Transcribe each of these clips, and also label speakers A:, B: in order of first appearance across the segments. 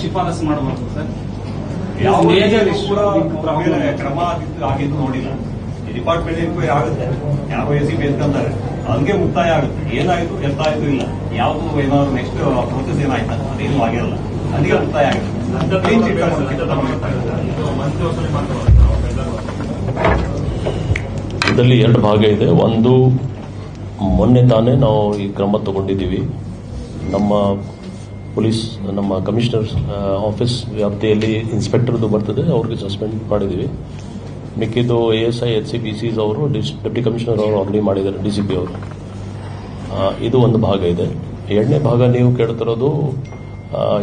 A: ಶಿಫಾರಸು ಮಾಡಬಾರ್ದು ಸರ್.
B: ಯಾವ
A: ಮೇಜರ್
B: ಕ್ರಮ ಆಗಿದ್ದು ಆಗಿದ್ದು ನೋಡಿಲ್ಲ. ಈ ಡಿಪಾರ್ಟ್ಮೆಂಟ್ ಎನ್ಕ್ವೈರಿ ಆಗುತ್ತೆ. ಯಾರೋ ಎಸಿ ಬೇಸ್ಕೊಂತಾರೆ ಅದಕ್ಕೆ ಮುಕ್ತಾಯ ಆಗುತ್ತೆ. ಏನಾಯ್ತು? ಆಯ್ತು ಇಲ್ಲ. ಯಾವುದು ಏನಾದ್ರು ನೆಕ್ಸ್ಟ್ ಪ್ರೊಸೆಸ್ ಏನಾಯ್ತು? ಅದೇನು ಆಗಿರಲ್ಲ. ಅದಕ್ಕೆ ಮುಕ್ತಾಯ ಆಗುತ್ತೆ.
C: ಇದರಲ್ಲಿ ಎರಡು ಭಾಗ ಇದೆ. ಒಂದು ಮೊನ್ನೆ ತಾನೇ ನಾವು ಈ ಕ್ರಮ ತಗೊಂಡಿದ್ದೀವಿ. ನಮ್ಮ ಪೊಲೀಸ್, ನಮ್ಮ ಕಮಿಷನರ್ ಆಫೀಸ್ ವ್ಯಾಪ್ತಿಯಲ್ಲಿ ಇನ್ಸ್ಪೆಕ್ಟರ್ದು ಬರ್ತದೆ, ಅವ್ರಿಗೆ ಸಸ್ಪೆಂಡ್ ಮಾಡಿದ್ದೀವಿ. ಮಿಕ್ಕಿದ್ದು A S I, H C B Cs ಅವರು ಡೆಪ್ಟಿ ಕಮಿಷನರ್ ಅವರು ಆಲ್ರೆಡಿ ಮಾಡಿದ್ದಾರೆ, ಡಿ ಸಿ ಪಿ ಅವರು. ಇದು ಒಂದು ಭಾಗ ಇದೆ. ಎರಡನೇ ಭಾಗ ನೀವು ಕೇಳ್ತಿರೋದು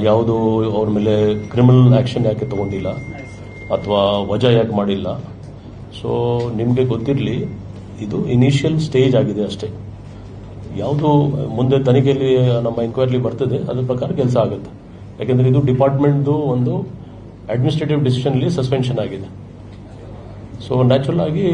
C: ಯಾವುದು ಅವ್ರ ಮೇಲೆ ಕ್ರಿಮಿನಲ್ ಆಕ್ಷನ್ ಯಾಕೆ ತಗೊಂಡಿಲ್ಲ, ಅಥವಾ ವಜಾ ಯಾಕೆ ಮಾಡಿಲ್ಲ. ಸೊ ನಿಮಗೆ ಗೊತ್ತಿರಲಿ, ಇದು ಇನಿಷಿಯಲ್ ಸ್ಟೇಜ್ ಆಗಿದೆ ಅಷ್ಟೇ. ಯಾವುದು ಮುಂದೆ ತನಿಖೆಯಲ್ಲಿ ನಮ್ಮ ಎನ್ಕ್ವೈರಿ ಬರ್ತದೆ ಅದ್ರ ಪ್ರಕಾರ ಕೆಲಸ ಆಗುತ್ತೆ. ಯಾಕೆಂದ್ರೆ ಇದು ಡಿಪಾರ್ಟ್ಮೆಂಟ್ದು ಒಂದು ಅಡ್ಮಿನಿಸ್ಟ್ರೇಟಿವ್ ಡಿಸಿಷನ್ಲಿ ಸಸ್ಪೆನ್ಷನ್ ಆಗಿದೆ. ಸೊ ನ್ಯಾಚುರಲ್ ಆಗಿ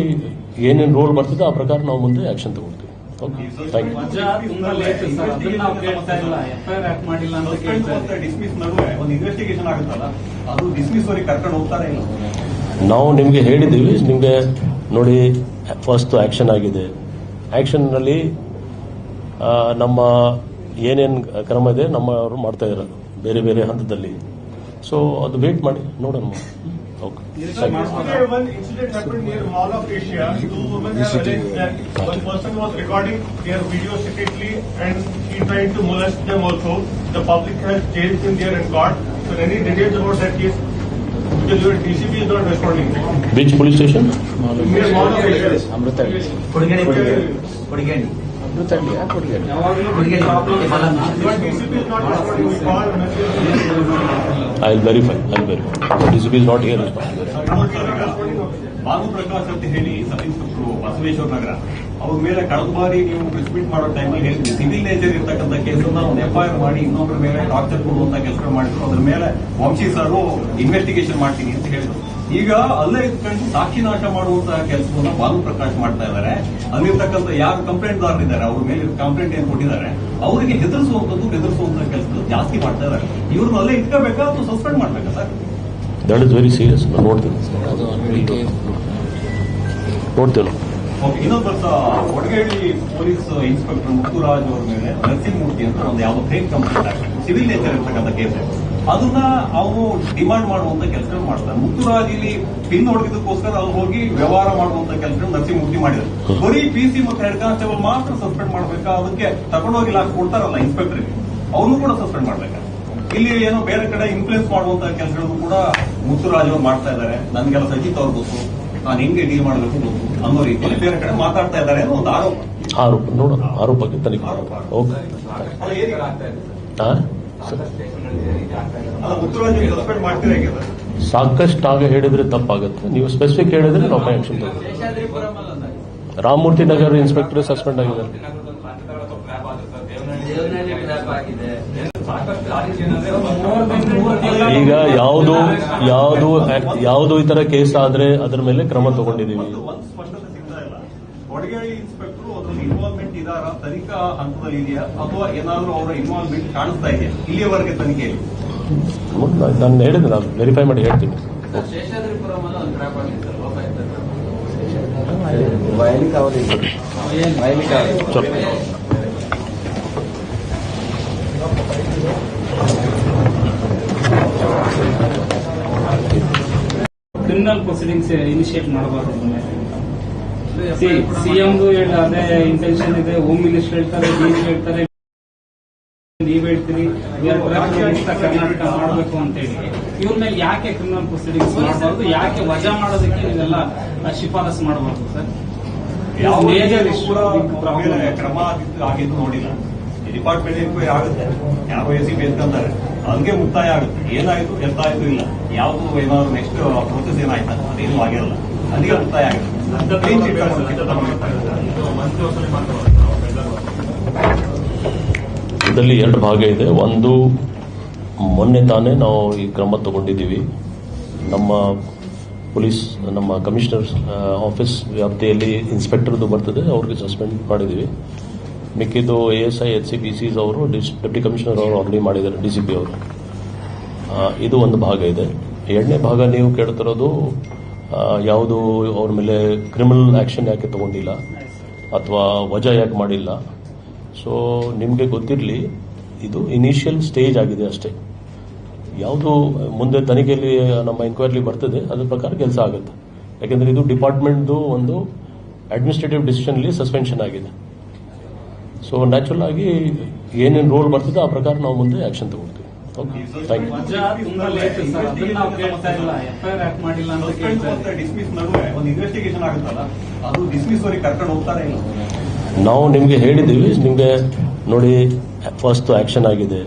C: ಏನೇನು ರೋಲ್ ಬರ್ತದೆ ಆ ಪ್ರಕಾರ ನಾವು ಮುಂದೆ ಆಕ್ಷನ್ ತಗೊಳ್ತೀವಿ. ಓಕೆ ಥ್ಯಾಂಕ್ ಯು
A: ವಜಾ ತುಂಬಾ ಲೇಟ್ ಸರ್. ಅದನ್ನ ನಾವು ನಿಮ್ಗೆ ಇಲ್ಲ. ನಿಮ್ಗೆ ಯಾಕೆ ಮಾಡಿಲ್ಲ ಅಂತ
B: ಸಸ್ಪೆಂಡ್
A: ಕೇಳ್ತಾ
B: ಡಿಸ್ಮಿಸ್ ನಡುವೆ ಒಂದು ಇನ್ವೆಸ್ಟಿಗೇಷನ್ ಆಗುತ್ತಲ್ಲ? ಅದು ಡಿಸ್ಮಿಸ್ ವರೆಗೆ ಕರ್ಕೊಂಡು ಹೋಗ್ತಾರೆ ಇಲ್ಲ
C: ನಾವು ನಿಮಗೆ ಹೇಳಿದ್ದೀವಿ. ನಿಮಗೆ ನೋಡಿ ಫಸ್ಟ್ ಆಕ್ಷನ್ ಆಗಿದೆ. ಆಕ್ಷನ್ನಲ್ಲಿ ನಮ್ಮ ಏನೇನು ಕ್ರಮ ಇದೆ ನಮ್ಮ ಅವರು ಮಾಡ್ತಾ ಇದ್ದಾರೆ ಬೇರೆ ಬೇರೆ ಹಂತದಲ್ಲಿ. ಸೊ ಅದು ವೇಟ್ ಮಾಡಿ ನೋಡೋಣ. ಓಕೆ ಪೊಲೀಸ್ ಯು
D: ಅಮೃತ happened ಅದು ತರಲಿ ಆ ಕೊಡುಗೆ
C: I will verify I will verify DCP is not here
B: Babu Prakash ಅಂತ ಹೇಳಿ ಸಭೆಸ್ಕೃತರು ಬಸವೇಶ್ವರ ನಗರ, ಅವ್ರ ಮೇಲೆ ಕಳೆದ ಬಾರಿ ನೀವು ಡಿಸ್ಪ್ಯೂಟ್ ಮಾಡೋ ಟೈಮಲ್ಲಿ ಹೇಳಿದ್ವಿ ಸಿವಿಲ್ ನೇಚರ್ ಇರ್ತಕ್ಕಂಥ ಕೇಸನ್ನ ಒಂದು ಎಫ್ಐಆರ್ ಮಾಡಿ ಇನ್ನೊಬ್ಬರ ಮೇಲೆ ಡಾಕ್ಟರ್ ಕೊಡುವಂತ ಕೆಲಸ ಮಾಡಿದ್ರು. ಅದ್ರ ಮೇಲೆ ವಂಶಿ ಸರ್ ಇನ್ವೆಸ್ಟಿಗೇಷನ್ ಮಾಡ್ತೀನಿ ಅಂತ ಹೇಳಿದ್ರು. ಈಗ ಅಲ್ಲೇ ಇಟ್ಕೊಂಡು ಸಾಕ್ಷಿ ನಾಶ ಮಾಡುವಂತಹ ಕೆಲಸವನ್ನ ಬಾಲು ಪ್ರಕಾಶ್ ಮಾಡ್ತಾ ಇದ್ದಾರೆ. ಅಲ್ಲಿರ್ತಕ್ಕಂಥ ಯಾರು ಕಂಪ್ಲೇಂಟ್ ಇದ್ದಾರೆ ಅವ್ರ ಮೇಲೆ ಕಂಪ್ಲೇಂಟ್ ಏನ್ ಕೊಟ್ಟಿದ್ದಾರೆ ಅವರಿಗೆ ಹೆದರಿಸುವಂತದ್ದು ಬೆದರಿಸುವಂತಹ ಕೆಲಸ ಜಾಸ್ತಿ ಮಾಡ್ತಾ ಇದ್ದಾರೆ. ಇವ್ರನ್ನ ಅಲ್ಲೇ ಇಟ್ಕೋಬೇಕಾ ಅಥವಾ ಸಸ್ಪೆಂಡ್ ಮಾಡ್ಬೇಕಾ sir?
C: That is very serious ನೋಡ್ತೀನಿ. ನೋಡ್ತೀವಿ
B: ಇನ್ನೊಂದು ವರ್ಷ ಒಡಗೇಡಿ ಪೊಲೀಸ್ ಇನ್ಸ್ಪೆಕ್ಟರ್ ಮುತ್ತುರಾಜ್ ಅವ್ರ ಮೇಲೆ ನರಸಿಂಹಮೂರ್ತಿ ಅಂತ ಒಂದು ಯಾವ ಫೇಕ್ ಕಂಪ್ಲೇಂಟ್ ಸಿವಿಲ್ ನೇಚರ್ ಇರ್ತಕ್ಕಂಥ ಕೇಸ್ ಅದನ್ನ ಅವನು ಡಿಮಾಂಡ್ ಮಾಡುವಂತ ಕೆಲಸ ಮಾಡ್ತಾರೆ ಮುತ್ತುರಾಜ್ ಇಲ್ಲಿ ಪಿನ್ ಹೊಡೆದಿದ್ದಕ್ಕೋಸ್ಕರ ಅವ್ರು ಹೋಗಿ ವ್ಯವಹಾರ ಮಾಡುವಂತ ಕೆಲಸ ನರಸಿಂಹಮೂರ್ತಿ ಮಾಡಿದ್ರು. ಬರೀ ಪಿ ಸಿ ಮತ್ತು ಹೆಡ್ ಕಾನ್ಸ್ಟೇಬಲ್ ಮಾತ್ರ ಸಸ್ಪೆಂಡ್ ಮಾಡ್ಬೇಕಾ? ಅದಕ್ಕೆ ತಗೊಂಡೋಗಿ ಲಾಕ್ ಕೊಡ್ತಾರಲ್ಲ ಇನ್ಸ್ಪೆಕ್ಟರ್ಗೆ ಅವನು ಕೂಡ ಸಸ್ಪೆಂಡ್ ಮಾಡ್ಬೇಕಾ? ಇಲ್ಲಿ ಏನೋ ಬೇರೆ ಕಡೆ ಇನ್ಫ್ಲೂಯೆನ್ಸ್ ಮಾಡುವಂತ ಕೆಲಸಗಳನ್ನು ಕೂಡ ಮುತ್ತುರಾಜ್ ಅವರು ಮಾಡ್ತಾ ಇದ್ದಾರೆ. ನನ್ಗೆಲ್ಲ ಸಜಿತ್ ಅವ್ರು ಗೊತ್ತು. ನಾನು ಹೆಂಗೆ ಡೀಲ್ ಮಾಡಬೇಕು ಗೊತ್ತು ಅನ್ನೋ ರೀತಿಯಲ್ಲಿ ಬೇರೆ ಕಡೆ ಮಾತಾಡ್ತಾ ಇದ್ದಾರೆ ಅನ್ನೋ ಒಂದು ಆರೋಪ.
C: ಆರೋಪ ನೋಡೋಣ ಆರೋಪಕ್ಕೆ ತನಿಖೆ
B: ಆರೋಪ.
C: ಸಾಕಷ್ಟು ಆಗ ಹೇಳಿದ್ರೆ ತಪ್ಪಾಗುತ್ತೆ. ನೀವು ಸ್ಪೆಸಿಫಿಕ್ ಹೇಳಿದ್ರೆ ನಾವು action Ramamurthy Nagar inspector suspend ಆಗಿದ್ದಾರೆ. ಈಗ ಯಾವುದು ಯಾವುದು ಯಾವುದು ಈ ತರ ಕೇಸ್ ಆದ್ರೆ ಅದರ ಮೇಲೆ ಕ್ರಮ ತಗೊಂಡಿದ್ದೀವಿ.
B: ಒಂದು ಒಂದು ಸ್ಪಷ್ಟತೆ ಸಿಗ್ತಾ ಇಲ್ಲ ಕೊಡಗೇಳಿ ಇನ್ಸ್ಪೆಕ್ಟರ್ ಅದ್ರಲ್ಲಿ ಇನ್ವಾಲ್ವ್ಮೆಂಟ್ ಇದಾರ ತನಿಖಾ ಹಂತದಲ್ಲಿ ಇದೆಯಾ? ಅಥವಾ ಏನಾದ್ರೂ ಅವರ ಇನ್ವಾಲ್ವ್ಮೆಂಟ್ ಕಾಣಿಸ್ತಾ ಇದೆಯಾ? ಇಲ್ಲಿಯವರೆಗೆ ತನಿಖೆಯಲ್ಲಿ
C: ನೋಡಿ, ನಾನು ಹೇಳಿದೆ ನಾನು ವೆರಿಫೈ ಮಾಡಿ ಹೇಳ್ತೀನಿ.
E: ಶೇಷಾದ್ರಿಪುರಂ ಅಲ್ಲ ಒಂದು ಟ್ರ್ಯಾಪ್ ಆಗಿದೆ ಸರ್ ಲೋಕಾಯುಕ್ತ
C: ಸ್ವಲ್ಪ
A: ಕ್ರಿಮಿನಲ್ ಪ್ರೊಸೀಡಿಂಗ್ಸ್ ಇನಿಷಿಯೇಟ್ ಮಾಡಬಾರ್ದು. ಸಿಎಂದು ಅದೇ ಇಂಟೆನ್ಷನ್ ಇದೆ. ಹೋಮ್ ಮಿನಿಸ್ಟರ್ ಹೇಳ್ತಾರೆ ಡಿ ಹೇಳ್ತಾರೆ. ನೀವ್ ಹೇಳ್ತೀರಿ. ಕರ್ನಾಟಕ ಮಾಡಬೇಕು ಅಂತ ಹೇಳಿ. ಇವ್ರ ಮೇಲೆ ಯಾಕೆ ಕ್ರಿಮಿನಲ್ ಪ್ರೊಸೀಡಿಂಗ್ಸ್ ಮಾಡಬಾರ್ದು? ಯಾಕೆ ವಜಾ ಮಾಡೋದಕ್ಕೆ ನೀವೆಲ್ಲ ಶಿಫಾರಸು ಮಾಡಬಾರ್ದು ಸರ್?
B: ಯಾವ
A: ಮೇಜರ್ ಇಶ್ಯೂ
B: ಕ್ರಮ ಆಗಿದ್ದು ನೋಡಿಲ್ಲ. ಡಿಪಾರ್ಟ್ಮೆಂಟ್ ಎನ್ಕ್ವೈರಿ ಆಗುತ್ತೆ. ಯಾರೋ ಎಸಿ ಬೇಸ್ಕೊಂತಾರೆ ಹಂಗೆ ಮುಕ್ತಾಯ ಆಗುತ್ತೆ. ಏನಾಯ್ತು ಎತ್ತಾಯ್ತು ಇಲ್ಲ. ಯಾವುದು ಏನಾದ್ರು ನೆಕ್ಸ್ಟ್ ಪ್ರೊಸೆಸ್ ಏನಾಯ್ತು? ಅದೇನು ಆಗಿರಲ್ಲ. ಅಲ್ಲಿಗೆ ಮುಕ್ತಾಯ ಆಗುತ್ತೆ.
C: ಇದರಲ್ಲಿ ಎರಡು ಭಾಗ ಇದೆ. ಒಂದು, ಮೊನ್ನೆ ತಾನೇ ನಾವು ಈ ಕ್ರಮ ತಗೊಂಡಿದ್ದೀವಿ. ನಮ್ಮ ಪೊಲೀಸ್, ನಮ್ಮ ಕಮಿಷನರ್ ಆಫೀಸ್ ವ್ಯಾಪ್ತಿಯಲ್ಲಿ ಇನ್ಸ್ಪೆಕ್ಟರ್ದು ಬರ್ತದೆ. ಅವ್ರಿಗೆ ಸಸ್ಪೆಂಡ್ ಮಾಡಿದ್ದೀವಿ. ಮಿಕ್ಕಿದ್ದು A S I, H C, B Cs ಅವರು ಡೆಪ್ಟಿ ಕಮಿಷನರ್ ಅವರು ಆಲ್ರೆಡಿ ಮಾಡಿದ್ದಾರೆ, ಡಿ ಸಿ ಪಿ ಅವರು. ಇದು ಒಂದು ಭಾಗ ಇದೆ. ಎರಡನೇ ಭಾಗ ನೀವು ಕೇಳ್ತಿರೋದು ಯಾವುದು ಅವ್ರ ಮೇಲೆ ಕ್ರಿಮಿನಲ್ ಆಕ್ಷನ್ ಯಾಕೆ ತಗೊಂಡಿಲ್ಲ ಅಥವಾ ವಜಾ ಯಾಕೆ ಮಾಡಿಲ್ಲ? ಸೊ ನಿಮಗೆ ಗೊತ್ತಿರಲಿ, ಇದು ಇನಿಷಿಯಲ್ ಸ್ಟೇಜ್ ಆಗಿದೆ ಅಷ್ಟೇ. ಯಾವುದು ಮುಂದೆ ತನಿಖೆಯಲ್ಲಿ, ನಮ್ಮ ಎನ್ಕ್ವೈರಿ ಬರ್ತದೆ, ಅದ್ರ ಪ್ರಕಾರ ಕೆಲಸ ಆಗುತ್ತೆ. ಯಾಕೆಂದ್ರೆ ಇದು ಡಿಪಾರ್ಟ್ಮೆಂಟ್ದು ಒಂದು ಅಡ್ಮಿನಿಸ್ಟ್ರೇಟಿವ್ ಡಿಸಿಷನ್ಲಿ ಸಸ್ಪೆನ್ಷನ್ ಆಗಿದೆ. ಸೊ ನ್ಯಾಚುರಲ್ ಆಗಿ ಏನೇನು ರೋಲ್ ಬರ್ತದೆ ಆ ಪ್ರಕಾರ ನಾವು ಮುಂದೆ ಆಕ್ಷನ್ ತಗೊಳ್ತೀವಿ.
A: ನಾವು ಕೇಳ್ತಾ ಇಲ್ಲ. ಎಫ್ಐಆರ್ ಯಾಕೆ ಮಾಡಿಲ್ಲ ಅಂತ
B: ಸಸ್ಪೆಂಡ್
A: ಕೇಳ್ತಾ
B: ಮತ್ತೆ ಡಿಸ್ಮಿಸ್ ನಡುವೆ ಒಂದು ಇನ್ವೆಸ್ಟಿಗೇಷನ್ ಆಗುತ್ತಲ್ಲ? ಅದು ಡಿಸ್ಮಿಸ್ ವರೆಗೆ ಕರ್ಕೊಂಡು ಹೋಗ್ತಾರೆ ಇಲ್ಲ
C: ನಾವು ನಿಮಗೆ ಹೇಳಿದ್ದೀವಿ ನಿಮಗೆ ನೋಡಿ ಫಸ್ಟ್ ಆಕ್ಷನ್ ಆಗಿದೆ.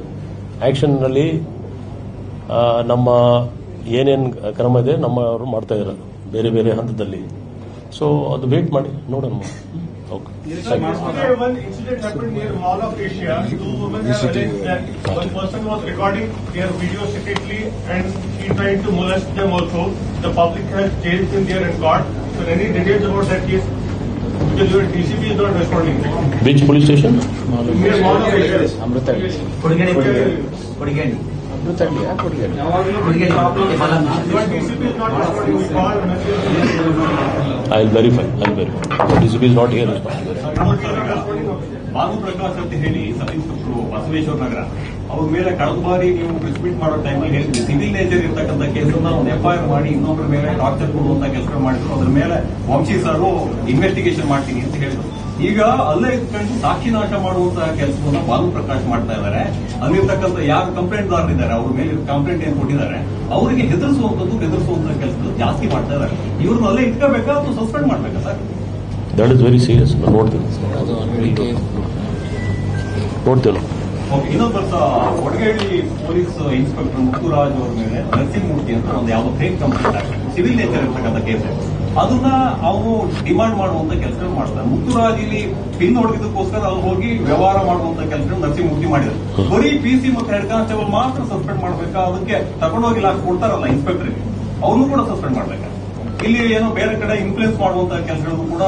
C: ಆಕ್ಷನ್ನಲ್ಲಿ ನಮ್ಮ ಏನೇನು ಕ್ರಮ ಇದೆ ನಮ್ಮ ಅವರು ಮಾಡ್ತಾ ಇದ್ದಾರೆ ಬೇರೆ ಬೇರೆ ಹಂತದಲ್ಲಿ. ಸೊ ಅದು ವೇಟ್ ಮಾಡಿ ನೋಡೋಣ. Okay. Yes, sir.
D: Yesterday, one incident happened near Mall of Asia. Two women have alleged that one person was recording their video secretly and she tried to molest them also. The public has chased them there and caught. So, any details about that case? Because your DCP is not responding.
C: Which police
D: station? Mall of Asia. Amrutha. Kodingani. Kodingani. We called, messaged.
C: I verify I verify D C is not here
B: Babu Prakash ಅಂತ ಹೇಳಿ inspector Basaveshwara Nagar ಅವ್ರ ಮೇಲೆ ಕಳೆದ ಬಾರಿ ನೀವು ಪ್ರಿಸ್ಮಿಟ್ ಮಾಡೋ ಟೈಮಲ್ಲಿ ಹೇಳಿದ್ವಿ ಸಿವಿಲ್ ನೇಚರ್ ಇರ್ತಕ್ಕಂಥ ಕೇಸನ್ನ ಒಂದು ಎಫ್ಐಆರ್ ಮಾಡಿ ಇನ್ನೊಬ್ಬರ ಮೇಲೆ ಟಾರ್ಚರ್ ಕೊಡುವಂತ ಕೆಲಸ ಮಾಡಿದ್ರು. ಅದ್ರ ಮೇಲೆ ವಂಶಿ ಸರ್ ಇನ್ವೆಸ್ಟಿಗೇಷನ್ ಮಾಡ್ತೀನಿ ಅಂತ ಹೇಳಿದ್ರು. ಈಗ ಅಲ್ಲೇ ಇಟ್ಕೊಂಡು ಸಾಕ್ಷಿ ನಾಶ ಮಾಡುವಂತಹ ಕೆಲಸವನ್ನ ಬಾಲು ಪ್ರಕಾಶ್ ಮಾಡ್ತಾ ಇದ್ದಾರೆ. ಅಲ್ಲಿರ್ತಕ್ಕಂಥ ಯಾರು ಕಂಪ್ಲೇಂಟ್ದಾರರಿದ್ದಾರೆ ಅವ್ರ ಮೇಲೆ ಕಂಪ್ಲೇಂಟ್ ಏನ್ ಕೊಟ್ಟಿದ್ದಾರೆ ಅವರಿಗೆ ಹೆದರಿಸುವಂತದ್ದು ಬೆದರಿಸುವಂತ ಕೆಲಸ ಜಾಸ್ತಿ ಮಾಡ್ತಾ ಇದ್ದಾರೆ. ಇವ್ರನ್ನ ಅಲ್ಲೇ ಇಟ್ಕೋಬೇಕಾ ಅಥವಾ ಸಸ್ಪೆಂಡ್ ಮಾಡ್ಬೇಕಾ sir?
C: That is very serious ನೋಡ್ತೀನಿ. ನೋಡ್ತೇವೆ
B: ವರ್ಷ ಕೊಡಗೇಳಿ ಪೊಲೀಸ್ ಇನ್ಸ್ಪೆಕ್ಟರ್ ಮುತ್ತುರಾಜ್ ಅವರ ಮೇಲೆ ನರಸಿಂಹಮೂರ್ತಿ ಅಂತ ಒಂದು ಯಾವ ಫೇಕ್ ಕಂಪ್ಲೇಂಟ್ ಸಿವಿಲ್ ನೇಚರ್ ಇರ್ತಕ್ಕಂಥ ಕೇಸ್ ಅದನ್ನ ಅವರು ಡಿಮಾಂಡ್ ಮಾಡುವಂತ ಕೆಲಸ ಮಾಡ್ತಾರೆ ಮುತ್ತುರಾಜ್ ಇಲ್ಲಿ ಪಿನ್ ಹೊಡೆದಿದ್ದಕ್ಕೋಸ್ಕರ ಅವ್ರು ಹೋಗಿ ವ್ಯವಹಾರ ಮಾಡುವಂತ ಕೆಲಸ ನರಸಿಂಹಮೂರ್ತಿ ಮಾಡಿದ್ರು. ಬರೀ ಪಿ ಸಿ ಮತ್ತು ಹೆಡ್ ಕಾನ್ಸ್ಟೇಬಲ್ ಮಾತ್ರ ಸಸ್ಪೆಂಡ್ ಮಾಡ್ಬೇಕಾ? ಅದಕ್ಕೆ ತಗೊಂಡೋಗಿ ಲಾಸ್ ಕೊಡ್ತಾರಲ್ಲ ಇನ್ಸ್ಪೆಕ್ಟರ್ಗೆ ಅವನು ಕೂಡ ಸಸ್ಪೆಂಡ್ ಮಾಡ್ಬೇಕಾ? ಇಲ್ಲಿ ಏನೋ ಬೇರೆ ಕಡೆ ಇನ್ಫ್ಲೂಯೆನ್ಸ್ ಮಾಡುವಂತ ಕೆಲಸಗಳನ್ನು ಕೂಡ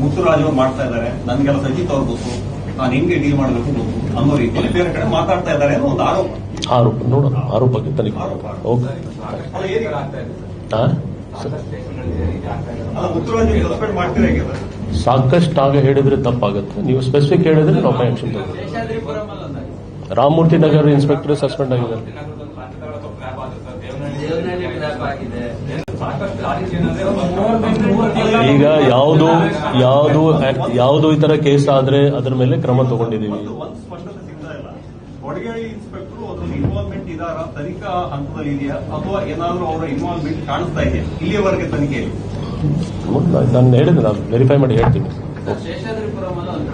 B: ಮುತ್ತುರಾಜ್ ಅವರು ಮಾಡ್ತಾ ಇದ್ದಾರೆ. ನನ್ಗೆಲ್ಲ ಸಜಿತ್ ಅವ್ರು ಗೊತ್ತು. ನಾನು ಹೆಂಗೆ ಡೀಲ್ ಮಾಡಬೇಕು ಗೊತ್ತು ಅನ್ನೋ ರೀತಿಯಲ್ಲಿ ಬೇರೆ ಕಡೆ ಮಾತಾಡ್ತಾ ಇದ್ದಾರೆ ಅನ್ನೋ ಒಂದು ಆರೋಪ.
C: ಆರೋಪ ನೋಡೋಣ. ಆರೋಪಕ್ಕೆ ತನಿಖೆ ಓಕೆ. ಸಾಕಷ್ಟು ಆಗ ಹೇಳಿದ್ರೆ ತಪ್ಪಾಗುತ್ತೆ. ನೀವು ಸ್ಪೆಸಿಫಿಕ್ ಹೇಳಿದ್ರೆ ನಾವು action Ramamurthy Nagar inspector suspend ಆಗಿದ್ದಾರೆ. ಈಗ ಯಾವುದು ಯಾವುದು ಯಾವುದು ಈ ತರ ಕೇಸ್ ಆದ್ರೆ ಅದರ ಮೇಲೆ ಕ್ರಮ ತಗೊಂಡಿದ್ದೀವಿ.
B: ಕೊಡಗೇಳಿ ಇನ್ಸ್ಪೆಕ್ಟರ್ ಅದ್ರಲ್ಲಿ ಇನ್ವಾಲ್ವ್ಮೆಂಟ್ ಇದಾರ? ತನಿಖಾ ಹಂತದಲ್ಲಿ ಇದೆಯಾ? ಅಥವಾ ಏನಾದರೂ ಅವರ ಇನ್ವಾಲ್ವ್ಮೆಂಟ್ ಕಾಣಿಸ್ತಾ ಇದೆಯಾ ಇಲ್ಲಿಯವರೆಗೆ ತನಿಖೆಯಲ್ಲಿ
C: ನಾನು ಹೇಳಿದ್ರೆ ನಾನು ವೆರಿಫೈ ಮಾಡಿ ಹೇಳ್ತೀನಿ.
E: ಶೇಷಾದ್ರಿಪುರಂ ಅಲ್ಲಿ ಒಂದು